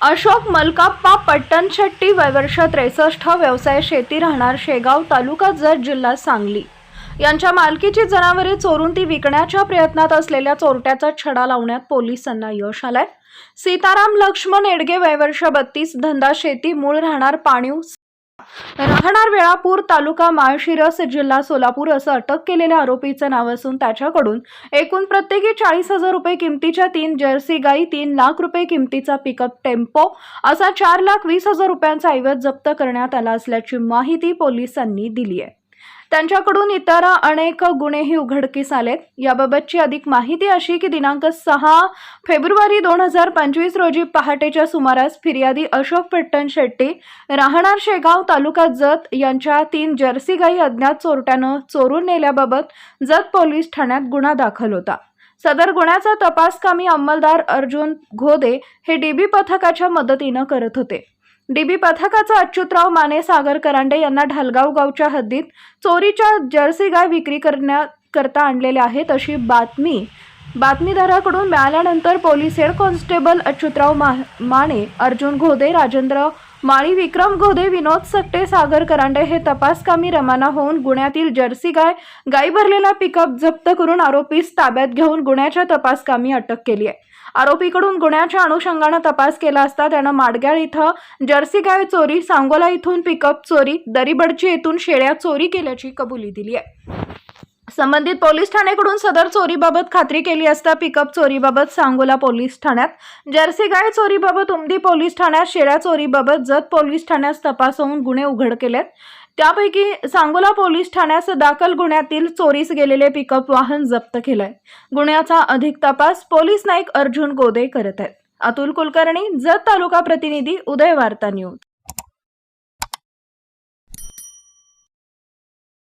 अशोक मलकाप्पा पट्टणशेट्टी वयवर्ष त्रेसष्ट व्यवसाय शेती राहणार शेगाव तालुका जत जिल्हा सांगली. यांच्या मालकीची जनावरे चोरून ती विकण्याच्या प्रयत्नात असलेल्या चोरट्याचा छडा लावण्यात पोलिसांना यश आलंय. सीताराम लक्ष्मण एडगे वयवर्ष बत्तीस धंदा शेती मूळ राहणार पाणीव राहणार वेळापूर तालुका माळशिरस जिल्हा सोलापूर असं अटक केलेल्या आरोपीचं नाव असून त्याच्याकडून एकूण प्रत्येकी चाळीस हजार रुपये किमतीच्या तीन जर्सी गाई तीन लाख रुपये किमतीचा पिकअप टेम्पो असा चार लाख वीस हजार रुपयांचा ऐवज जप्त करण्यात आला असल्याची माहिती पोलिसांनी दिली आहे. त्यांच्याकडून इतर अनेक गुन्हेही उघडकीस आलेत याबाबतची अधिक माहिती अशी की दिनांक सहा फेब्रुवारी दोन हजार पंचवीस रोजी पहाटेच्या सुमारास फिर्यादी अशोक पट्टण शेट्टी राहणार शेगाव तालुका जत यांच्या तीन जर्सी गाई अज्ञात चोरट्यानं चोरून नेल्याबाबत जत पोलीस ठाण्यात गुन्हा दाखल होता. सदर गुन्ह्याचा तपास कामी अंमलदार अर्जुन घोदे हे डीबी पथकाच्या मदतीनं करत होते. डीबी पथकाचा अच्युतराव माने सागर करांडे यांना ढालगाव गावच्या हद्दीत चोरीच्या जर्सी गाय विक्री करण्याकरता आणलेल्या आहेत अशी बातमी. बातमीदाराकडून मिळाल्यानंतर पोलीस हेड कॉन्स्टेबल अच्युतराव मा माने अर्जुन घोदे राजेंद्र माळी विक्रम घोदे विनोद सट्टे सागर करांडे हे तपासकामी रवाना होऊन गुण्यातील जर्सी गाय गाई भरलेला पिकअप जप्त करून आरोपीस ताब्यात घेऊन गुन्ह्याच्या तपासकामी अटक केली आहे. आरोपीकडून गुन्ह्याच्या अनुषंगानं तपास केला असता त्यानं माडग्याळ इथं जर्सी गाय चोरी सांगोला इथून पिकअप चोरी दरीबडची येथून शेळ्या चोरी केल्याची कबुली दिली आहे. संबंधित पोलीस ठाण्याकडून सदर चोरीबाबत खात्री केली असता पिकअप चोरीबाबत सांगोला पोलीस ठाण्यात जर्सी गाय चोरीबाबत उमदी पोलीस ठाण्यात शेळ्या चोरीबाबत जत पोलीस ठाण्यात तपास होऊन गुन्हे उघड केलेत. त्यापैकी सांगोला पोलीस ठाण्यास दाखल गुन्ह्यातील चोरीस गेलेले पिकअप वाहन जप्त केलंय. गुन्ह्याचा अधिक तपास पोलीस नाईक अर्जुन गोदे करत आहेत. अतुल कुलकर्णी जत तालुका प्रतिनिधी उदय वार्ता न्यूज.